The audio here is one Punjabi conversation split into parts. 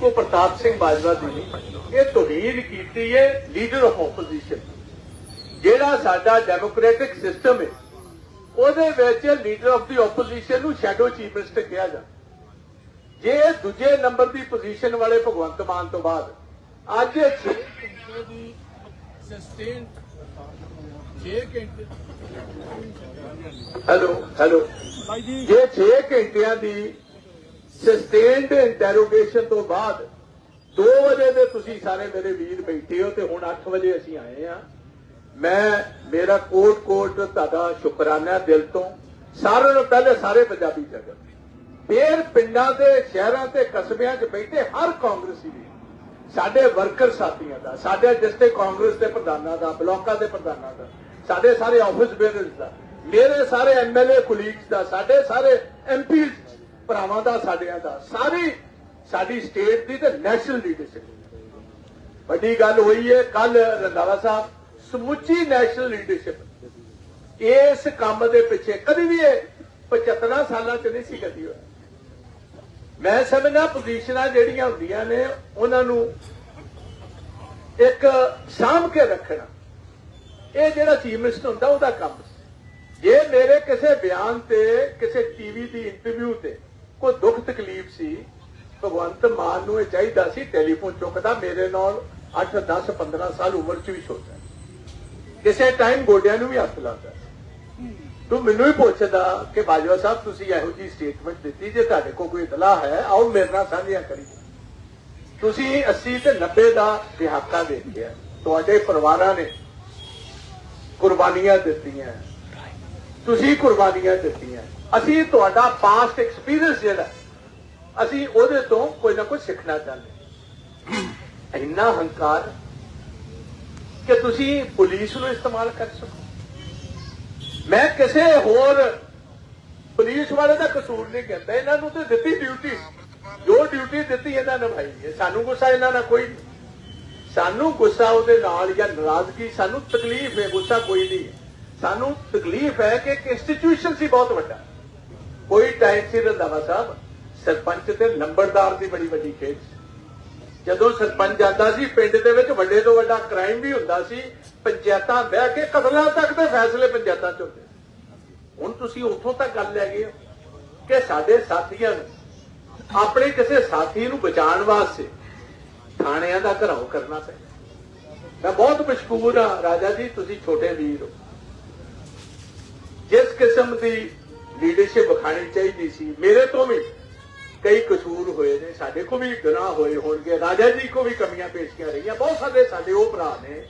ਕੋ ਪ੍ਰਤਾਪ ਸਿੰਘ ਬਾਜਵਾ ਦੀ ਨਹੀਂ ਇਹ ਤੋਹੀਨ ਕੀਤੀ ਹੈ ਲੀਡਰ ਆਫ ਆਪੋਜੀਸ਼ਨ ਜਿਹੜਾ ਸਾਡਾ ਡੈਮੋਕ੍ਰੈਟਿਕ ਸਿਸਟਮ ਹੈ ਉਹਦੇ ਵਿੱਚ ਲੀਡਰ ਆਫ ਦੀ ਆਪੋਜੀਸ਼ਨ ਨੂੰ ਸ਼ੈਡੋ ਚੀਫ ਮਿਨਿਸਟਰ ਕਿਹਾ ਜਾਂਦਾ। ਜੇ ਦੂਜੇ ਨੰਬਰ ਦੀ ਪੋਜੀਸ਼ਨ ਵਾਲੇ ਭਗਵੰਤ ਮਾਨ ਤੋਂ ਬਾਅਦ ਅੱਜ 6 ਘੰਟੇ ਦੀ ਸਸਟੇਨ 6 ਘੰਟੇ ਹੈਲੋ ਹੈਲੋ ਜੇ। 6 ਘੰਟਿਆਂ ਦੀ ਸਸਟੇਨਡ ਇੰਟਰੋਗੇਸ਼ਨ ਤੋਂ ਬਾਅਦ 2 ਵਜੇ ਦੇ ਤੁਸੀਂ ਸਾਰੇ ਮੇਰੇ ਵੀਰ ਬੈਠੇ ਹੋ ਤੇ ਹੁਣ 8 ਵਜੇ ਅਸੀਂ ਆਏ ਆ ਮੈਂ, ਮੇਰਾ ਕੋਟ ਕੋਟ ਤੁਹਾਡਾ ਸ਼ੁਕਰਾਨਾ ਦਿਲ ਤੋਂ। ਸਾਰਿਆਂ ਨੂੰ ਪਹਿਲੇ ਸਾਰੇ ਪੰਜਾਬੀ ਜਗਤ ਫੇਰ ਪਿੰਡਾਂ ਦੇ, ਸ਼ਹਿਰਾਂ ਤੇ, ਕਸਬਿਆਂ 'ਚ ਬੈਠੇ ਹਰ ਕਾਂਗਰਸੀ ਵੀ ਸਾਡੇ ਵਰਕਰ ਸਾਥੀਆਂ ਦਾ, ਸਾਡੇ ਡਿਸਟ੍ਰਿਕਟ ਕਾਂਗਰਸ ਦੇ ਪ੍ਰਧਾਨਾਂ ਦਾ, ਬਲਾਕਾਂ ਦੇ ਪ੍ਰਧਾਨਾਂ ਦਾ, ਸਾਡੇ ਸਾਰੇ ਆਫਿਸ ਬੇਅਰਸ ਦਾ, ਮੇਰੇ ਸਾਰੇ ਐਮਐਲਏ ਕੁਲੀਗਸ ਦਾ, ਸਾਡੇ ਸਾਰੇ ਐਮਪੀ ਭਰਾਵਾਂ ਦਾ, ਸਾਡਿਆਂ ਦਾ, ਸਾਰੀ ਸਾਡੀ ਸਟੇਟ ਦੀ ਤੇ ਨੈਸ਼ਨਲ ਲੀਡਰਸ਼ਿਪ ਵੱਡੀ ਗੱਲ ਹੋਈ ਹੈ ਕੱਲ ਰੰਧਾਵਾ ਸਾਹਿਬ, ਸਮੁੱਚੀ ਨੈਸ਼ਨਲ ਲੀਡਰਸ਼ਿਪ ਇਸ ਕੰਮ ਦੇ ਪਿੱਛੇ ਕਦੀ ਵੀ ਇਹ 75 ਸਾਲਾਂ ਚ ਨਹੀਂ ਸੀ ਕਦੀ ਹੋਇਆ। ਮੈਂ ਸਮਝਦਾ ਪੋਜੀਸ਼ਨਾਂ ਜਿਹੜੀਆਂ ਹੁੰਦੀਆਂ ਨੇ, ਉਹਨਾਂ ਨੂੰ ਇੱਕ ਸਾਂਭ ਕੇ ਰੱਖਣਾ। ਇਹ ਜਿਹੜਾ ਚੀਫ ਮਿਨਿਸਟਰ ਹੁੰਦਾ, ਉਹਦਾ ਕੰਮ ਜੇ ਮੇਰੇ ਕਿਸੇ ਬਿਆਨ ਤੇ, ਕਿਸੇ ਟੀਵੀ ਦੀ ਇੰਟਰਵਿਊ ਤੇ ਕੋਈ ਦੁੱਖ ਤਕਲੀਫ ਸੀ। ਭਗਵੰਤ ਮਾਨ ਨੂੰ ਇਹ ਚਾਹੀਦਾ ਸੀ ਟੈਲੀਫੋਨ ਚੁੱਕਦਾ, ਮੇਰੇ ਨਾਲ 8 10 15 ਸਾਲ ਉਮਰ ਚ ਵੀ ਛੋਟਾ ਕਿਸੇ ਟਾਈਮ ਗੋਡਿਆਂ ਨੂੰ ਵੀ ਹੱਥ ਲਾਉਂਦਾ ਤੂੰ ਮੈਨੂੰ ਹੀ ਪੁੱਛਦਾ ਕਿ ਬਾਜਵਾ ਸਾਹਿਬ, ਤੁਸੀਂ ਇਹੋ ਜੀ ਸਟੇਟਮੈਂਟ ਦਿੱਤੀ ਜੇ ਤੁਹਾਡੇ ਕੋਲ ਕੋਈ ਇਤਲਾਹ ਹੈ, ਆਓ ਮੇਰੇ ਨਾਲ ਸਾਂਝੀਆਂ ਕਰੀ ਤੁਸੀਂ 80 ਤੇ 90 ਦਾ ਦਿਹਾਕਾ ਦੇਖਿਆ ਤੁਹਾਡੇ ਪਰਿਵਾਰਾਂ ਨੇ ਕੁਰਬਾਨੀਆਂ ਦਿੱਤੀਆਂ। ਤੁਸੀਂ ਕੁਰਬਾਨੀਆਂ ਦਿੱਤੀਆਂ। ਅਸੀਂ ਤੁਹਾਡਾ ਪਾਸਟ ਐਕਸਪੀਰੀਅੰਸ ਜਿਹੜਾ, ਅਸੀਂ ਉਹਦੇ ਤੋਂ ਕੋਈ ਨਾ ਕੁਝ ਸਿੱਖਣਾ ਚਾਹੁੰਦੇ ਇੰਨਾ ਹੰਕਾਰ ਕਿ ਤੁਸੀਂ ਪੁਲਿਸ ਨੂੰ ਇਸਤੇਮਾਲ ਕਰ ਸਕੋ। ਮੈਂ ਕਿਸੇ ਹੋਰ ਪੁਲਿਸ ਵਾਲੇ ਦਾ ਕਸੂਰ ਨਹੀਂ ਕਹਿੰਦਾ। ਇਹਨਾਂ ਨੂੰ ਤੇ ਦਿੱਤੀ ਡਿਊਟੀ ਜੋ ਡਿਊਟੀ ਦਿੱਤੀ ਇਹਨਾਂ ਨਿਭਾਈ ਹੈ ਸਾਨੂੰ ਗੁੱਸਾ ਇਹਨਾਂ ਨਾਲ ਕੋਈ ਨਹੀਂ। ਸਾਨੂੰ ਗੁੱਸਾ ਉਹਦੇ ਨਾਲ ਜਾਂ ਨਾਰਾਜ਼ਗੀ, ਸਾਨੂੰ ਤਕਲੀਫ ਹੈ, ਗੁੱਸਾ ਕੋਈ ਨਹੀਂ ਹੈ। ਸਾਨੂੰ ਤਕਲੀਫ ਹੈ ਕਿ ਇੱਕ ਇੰਸਟੀਟਿਊਸ਼ਨ ਸੀ ਬਹੁਤ ਵੱਡਾ। ਕੋਈ ਟਾਈਮ ਸੀ ਰੰਧਾਵਾ ਸਾਹਿਬ, ਸਰਪੰਚ ਤੇ ਨੰਬਰਦਾਰ ਦੀ ਬੜੀ ਵੱਡੀ ਖੇਡ ਸੀ। ਜਦੋਂ ਸਰਪੰਚ ਜਾਂਦਾ ਸੀ, ਪਿੰਡ ਦੇ ਵਿੱਚ ਵੱਡੇ ਤੋਂ ਵੱਡਾ ਕ੍ਰਾਈਮ ਵੀ ਹੁੰਦਾ ਸੀ, ਪੰਚਾਇਤਾਂ ਬਹਿ ਕੇ ਕਤਲਾਂ ਤੱਕ ਦੇ ਫੈਸਲੇ ਪੰਚਾਇਤਾਂ 'ਚ ਹੁੰਦੇ ਹੁਣ ਤੁਸੀਂ ਉੱਥੋਂ ਤੱਕ ਗੱਲ ਲੈ ਗਏ ਹੋ ਕਿ ਸਾਡੇ ਸਾਥੀਆਂ ਨੂੰ, ਆਪਣੇ ਕਿਸੇ ਸਾਥੀ ਨੂੰ ਬਚਾਉਣ ਵਾਸਤੇ ਥਾਣਿਆਂ ਦਾ ਘਰਾਓ ਕਰਨਾ ਪੈਂਦਾ। ਮੈਂ ਬਹੁਤ ਮਸ਼ਕੂਰ ਹਾਂ, ਰਾਜਾ ਜੀ, ਤੁਸੀਂ ਛੋਟੇ ਵੀਰ ਹੋ। ਜਿਸ ਕਿਸਮ ਦੀ ਲੀਡਰਸ਼ਿਪ ਵਿਖਾਣੀ ਚਾਹੀਦੀ ਸੀ, ਮੇਰੇ ਤੋਂ ਵੀ ਕਈ ਕਸੂਰ ਹੋਏ ਨੇ, ਸਾਡੇ ਕੋ ਵੀ ਗੁਨਾਹ ਹੋਏ ਹੋਣਗੇ, ਰਾਜਾ ਜੀ ਕੋ ਵੀ ਕਮੀਆਂ ਪੇਸ਼ੀਆਂ ਰਹੀਆਂ, ਬਹੁਤ ਸਾਰੇ ਸਾਡੇ ਉਹ ਭਰਾ ਨੇ,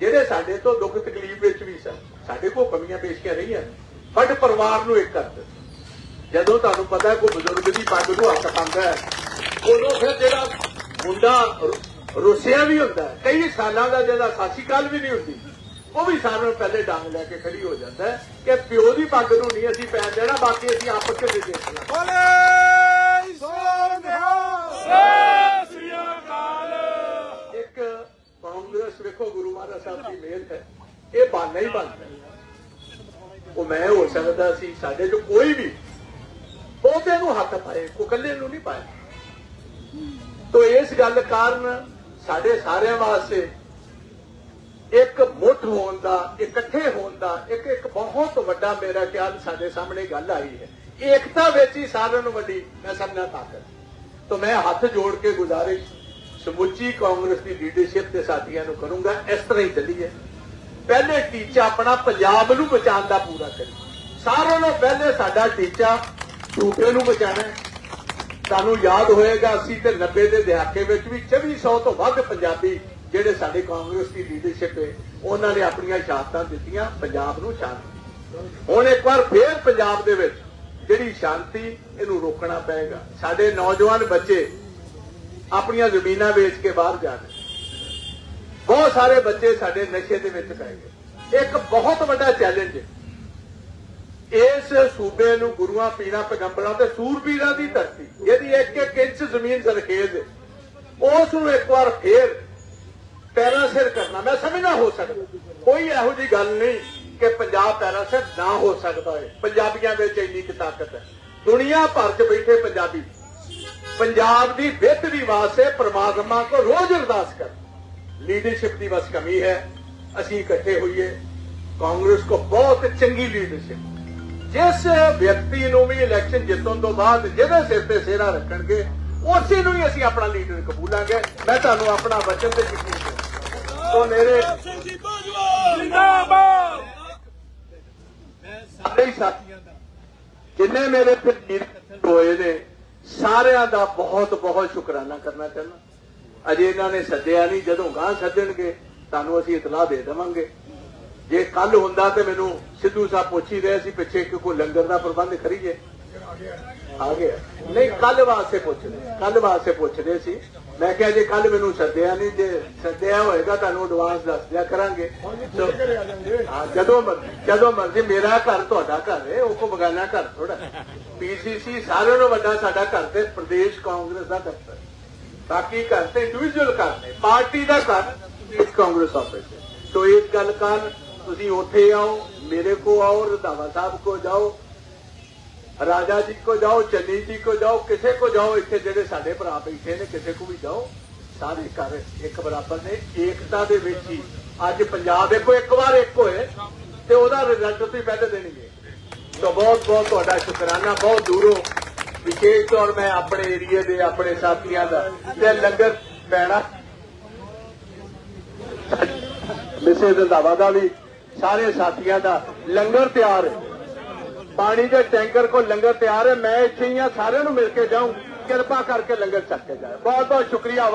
ਜਿਹੜੇ ਸਾਡੇ ਤੋਂ ਦੁੱਖ ਤਕਲੀਫ ਵਿੱਚ ਵੀ ਸਨ, ਸਾਡੇ ਕੋ ਕਮੀਆਂ ਪੇਸ਼ੀਆਂ ਰਹੀਆਂ ਬਟ ਪਰਿਵਾਰ ਨੂੰ ਇੱਕ ਕਰਦੇ ਜਦੋਂ ਤੁਹਾਨੂੰ ਪਤਾ ਹੈ, ਕੋਈ ਬਜ਼ੁਰਗ ਦੀ ਪੱਗ ਨੂੰ ਹੱਥ ਪਾਉਂਦਾ ਹੈ, ਉਦੋਂ ਫਿਰ ਜਿਹੜਾ ਮੁੰਡਾ ਰੁ- ਰੁੱਸਿਆ ਵੀ ਹੁੰਦਾ ਕਈ ਸਾਲਾਂ ਦਾ ਜਿਹੜਾ ਸਾਸੀ ਕਾਲ ਵੀ ਨਹੀਂ ਹੁੰਦੀ। ਉਹ ਵੀ ਸਾਰਿਆਂ ਨੂੰ ਪਹਿਲੇ ਡੰਗ ਲੈ ਕੇ ਖੜੀ ਹੋ ਜਾਂਦਾ ਹੈ ਕਿ ਪਿਓ ਦੀ ਪੱਗ ਨੂੰ ਨਹੀਂ ਅਸੀਂ ਪੈਣ ਦੇਣਾ ਬਾਕੀ ਅਸੀਂ ਆਪਸ ਵਿੱਚ ਦੇਖ ਲਾਂਗੇ। ਬੋਲੇ! ਸੋਨਿਹਾ ਸ੍ਰੀ ਅਕਾਲ! ਇੱਕ ਕਾਂਗਰਸ ਵੇਖੋ ਗੁਰੂ ਮਹਾਰਾਜ ਸਾਹਿਬ ਦੀ ਮਿਹਰ ਹੈ। ਇਹ ਬਾਨਾ ਹੀ ਬਣਦਾ। ਉਹ ਮੈਂ ਹੋ ਸਕਦਾ ਸੀ ਸਾਡੇ ਚ ਕੋਈ ਵੀ ਬਹੁਤੇ ਨੂੰ ਹੱਥ ਪਾਏ ਕੋ ਇਕੱਲੇ ਨੂੰ ਨਹੀਂ ਪਾਇਆ। ਤੋ ਇਸ ਗੱਲ ਕਾਰਨ ਸਾਡੇ ਸਾਰਿਆਂ ਵਾਸਤੇ ਇੱਕ ਮੁੱਠ ਹੋਣ ਦਾ, ਇਕੱਠੇ ਹੋਣ ਦਾ, ਇੱਕ ਇੱਕ ਬਹੁਤ ਵੱਡਾ ਮੇਰਾ ਖਿਆਲ ਸਾਡੇ ਸਾਹਮਣੇ ਗੱਲ ਆਈ ਹੈ। ਏਕਤਾ ਵਿੱਚ ਹੀ ਸਾਰਿਆਂ ਨੂੰ ਵੱਡੀ ਮੈਂ ਸਮਝਣਾ ਤਾਕਤ। ਤੋ ਮੈਂ ਹੱਥ ਜੋੜ ਕੇ ਗੁਜ਼ਾਰਿਸ਼ ਸਮੁੱਚੀ ਕਾਂਗਰਸ ਦੀ ਲੀਡਰਸ਼ਿਪ ਦੇ ਸਾਥੀਆਂ ਨੂੰ ਕਰੂੰਗਾ, ਇਸ ਤਰ੍ਹਾਂ ਹੀ ਚੱਲੀਏ ਪਹਿਲੇ ਟੀਚਾ ਆਪਣਾ ਪੰਜਾਬ ਨੂੰ ਬਚਾਉਣ ਦਾ ਪੂਰਾ ਕਰੀ। ਸਾਰਿਆਂ ਨਾਲੋਂ ਪਹਿਲੇ ਸਾਡਾ ਟੀਚਾ ਸੂਬੇ ਨੂੰ ਬਚਾਉਣਾ ਹੈ। ਤੁਹਾਨੂੰ ਯਾਦ ਹੋਏਗਾ 80 ਤੇ 90 ਦੇ ਦਹਾਕੇ ਵਿੱਚ ਵੀ 2400 ਤੋਂ ਵੱਧ ਪੰਜਾਬੀ ਜਿਹੜੇ ਸਾਡੇ ਕਾਂਗਰਸ ਦੀ ਲੀਡਰਸ਼ਿਪ ਹੈ, ਉਹਨਾਂ ਨੇ ਆਪਣੀਆਂ ਸ਼ਹਾਦਤਾਂ ਦਿੱਤੀਆਂ ਪੰਜਾਬ ਨੂੰ ਸ਼ਾਂਤੀ ਹੁਣ ਇੱਕ ਵਾਰ ਫੇਰ ਪੰਜਾਬ ਦੇ ਵਿੱਚ ਜਿਹੜੀ ਸ਼ਾਂਤੀ, ਇਹਨੂੰ ਰੋਕਣਾ ਪਏਗਾ। ਸਾਡੇ ਨੌਜਵਾਨ ਬੱਚੇ ਆਪਣੀਆਂ ਜ਼ਮੀਨਾਂ ਵੇਚ ਕੇ ਬਾਹਰ ਜਾ ਰਹੇ ਬਹੁਤ ਸਾਰੇ ਬੱਚੇ ਸਾਡੇ ਨਸ਼ੇ ਦੇ ਵਿੱਚ ਪੈ ਗਏ। ਇੱਕ ਬਹੁਤ ਵੱਡਾ ਚੈਲੰਜ ਹੈ। ਇਸ ਸੂਬੇ ਨੂੰ ਗੁਰੂਆਂ ਪੀਰਾਂ ਪੈਗੰਬਰਾਂ ਤੇ ਸੂਰਬੀਰਾਂ ਦੀ ਧਰਤੀ, ਇਹਦੀ ਇੱਕ ਇੱਕ ਇੰਚ ਜ਼ਮੀਨ ਸਰਖੇਜ਼ ਉਸ ਨੂੰ ਇੱਕ ਵਾਰ ਫੇਰ ਪੈਰਾਂ ਸਿਰ ਕਰਨਾ। ਮੈਂ ਸਮਝਣਾ ਹੋ ਸਕਦਾ। ਕੋਈ ਇਹੋ ਜੀ ਗੱਲ ਨਹੀਂ ਕਿ ਪੰਜਾਬ ਪੈਰਾਂ ਸਿਰ ਨਾ ਹੋ ਸਕਦਾ ਹੈ ਪੰਜਾਬੀਆਂ ਵਿੱਚ ਇੰਨੀ ਕਿ ਤਾਕਤ ਹੈ। ਦੁਨੀਆ ਭਰ 'ਚ ਬੈਠੇ ਪੰਜਾਬੀ, ਪੰਜਾਬ ਦੀ ਬਿਹਤਰੀ ਵਾਸਤੇ ਪ੍ਰਮਾਤਮਾ ਕੋ ਰੋਜ਼ ਅਰਦਾਸ ਕਰ ਲੀਡਰਸ਼ਿਪ ਦੀ ਬਸ ਕਮੀ ਹੈ। ਅਸੀਂ ਇਕੱਠੇ ਹੋਈਏ। ਕਾਂਗਰਸ ਕੋ ਬਹੁਤ ਚੰਗੀ ਲੀਡਰਸ਼ਿਪ ਜਿਸ ਵਿਅਕਤੀ ਨੂੰ ਵੀ ਇਲੈਕਸ਼ਨ ਜਿੱਤਣ ਤੋਂ ਬਾਅਦ ਜਿਹਦੇ ਸਿਰ ਤੇ ਸਿਹਰਾ ਰੱਖਣਗੇ, ਉਸੇ ਨੂੰ ਹੀ ਅਸੀਂ ਆਪਣਾ ਲੀਡਰ ਕਬੂਲਾਂਗੇ। ਮੈਂ ਤੁਹਾਨੂੰ ਆਪਣਾ ਵਚਨ ਤੇ ਯਕੀਨ ਸੋ ਮੇਰੇ ਜਿੰਦਾਬਾਦ। ਸਾਰੇ ਹੀ ਸਾਥੀਆਂ ਦਾ ਜਿੰਨੇ ਮੇਰੇ ਵੀਰ ਹੋਏ ਨੇ ਸਾਰਿਆਂ ਦਾ ਬਹੁਤ ਬਹੁਤ ਸ਼ੁਕਰਾਨਾ ਕਰਨਾ ਚਾਹੁੰਦਾ। ਅਜੇ ਇਹਨਾਂ ਨੇ ਸੱਦਿਆ ਨਹੀਂ ਜਦੋਂ ਗਾਂ ਸੱਦਣਗੇ ਤੁਹਾਨੂੰ ਅਸੀਂ ਇਤਲਾਹ ਦੇ ਦੇਵਾਂਗੇ। ਜੇ ਕੱਲ ਹੁੰਦਾ ਤੇ ਮੈਨੂੰ ਸਿੱਧੂ ਸਾਹਿਬ ਪੁੱਛ ਰਹੇ ਸੀ ਪਿੱਛੇ ਕਿ ਕੋਈ ਲੰਗਰ ਦਾ ਪ੍ਰਬੰਧ ਕਰੀਏ। ਆ ਗਿਆ। ਨਹੀਂ ਕੱਲ ਵਾਸਤੇ ਪੁੱਛਦੇ ਕੱਲ ਵਾਸਤੇ ਪੁੱਛਦੇ ਸੀ। ਮੈਂ ਕਿਹਾ ਜੇ ਕੱਲ ਮੈਨੂੰ ਸੱਦਿਆ ਨਹੀਂ ਜੇ ਸੱਦਿਆ ਹੋਏਗਾ ਤੁਹਾਨੂੰ ਐਡਵਾਂਸ ਦੱਸ ਦਿਆ ਕਰਾਂਗੇ। ਹਾਂ ਜਦੋਂ ਮਰਜ਼ੀ ਜਦੋਂ ਮਰਜ਼ੀ ਮੇਰਾ ਘਰ ਤੁਹਾਡਾ ਘਰ ਹੈ ਉਹ ਕੋ ਬਗਾਨਾ ਘਰ ਥੋੜਾ ਪੀਸੀਸੀ ਸਾਰਿਆਂ ਨੂੰ ਵੱਡਾ ਸਾਡਾ ਘਰ ਤੇ ਪ੍ਰਦੇਸ਼ ਕਾਂਗਰਸ ਦਾ ਦਫ਼ਤਰ ਬਾਕੀ ਘਰ ਤੇ ਇੰਡੀਵਿਜੂਅਲ ਘਰ ਨੇ ਪਾਰਟੀ ਦਾ ਘਰ ਪ੍ਰਦੇਸ਼ ਕਾਂਗਰਸ ਆਫਿਸ ਸੋ ਇਸ ਗੱਲ ਕਾਰਨ ਤੁਸੀਂ ਉੱਥੇ ਆਓ ਮੇਰੇ ਕੋ ਆਓ ਰਧਾਵਾ ਸਾਹਿਬ ਕੋ ਜਾਓ ਰਾਜਾ ਜੀ ਕੋ ਜਾਓ, ਚੰਨੀ ਜੀ ਕੋ ਜਾਓ, ਕਿਸੇ ਕੋ ਜਾਓ, ਇੱਥੇ ਜਿਹੜੇ ਸਾਡੇ ਭਰਾ ਬੈਠੇ ਨੇ, ਕਿਸੇ ਕੋ ਵੀ ਜਾਓ, ਸਾਰੇ ਘਰ ਇੱਕ ਬਰਾਬਰ ਨੇ, ਏਕਤਾ ਦੇ ਵਿੱਚ ਹੀ। ਅੱਜ ਪੰਜਾਬ ਦੇਖੋ, ਇੱਕ ਵਾਰ ਇੱਕ ਹੋਏ ਤੇ ਉਹਦਾ ਰਿਜ਼ਲਟ ਤੁਸੀਂ ਪਹਿਲੇ ਦੇਣਗੇ ਸੋ ਬਹੁਤ ਬਹੁਤ ਤੁਹਾਡਾ ਸ਼ੁਕਰਾਨਾ, ਬਹੁਤ ਦੂਰੋਂ। ਵਿਸ਼ੇਸ਼ ਤੌਰ ਮੈਂ ਆਪਣੇ ਏਰੀਏ ਦੇ, ਆਪਣੇ ਸਾਥੀਆਂ ਦਾ ਤੇ ਲੰਗਰ ਪੈਣਾ। ਮਿਸੇ ਰੰਧਾਵਾ ਦਾ ਵੀ ਸਾਰੇ ਸਾਥੀਆਂ ਦਾ ਲੰਗਰ ਤਿਆਰ ਹੈ। ਪਾਣੀ ਦੇ ਟੈਂਕਰ ਕੋ ਲੰਗਰ ਤਿਆਰ ਹੈ, ਮੈਂ ਇੱਥੇ ਹੀ ਆ ਸਾਰਿਆਂ ਨੂੰ ਮਿਲ ਕੇ ਜਾਊਂ। ਕਿਰਪਾ ਕਰਕੇ ਲੰਗਰ ਚੱਕ ਕੇ ਜਾਏ ਬਹੁਤ ਬਹੁਤ ਸ਼ੁਕਰੀਆ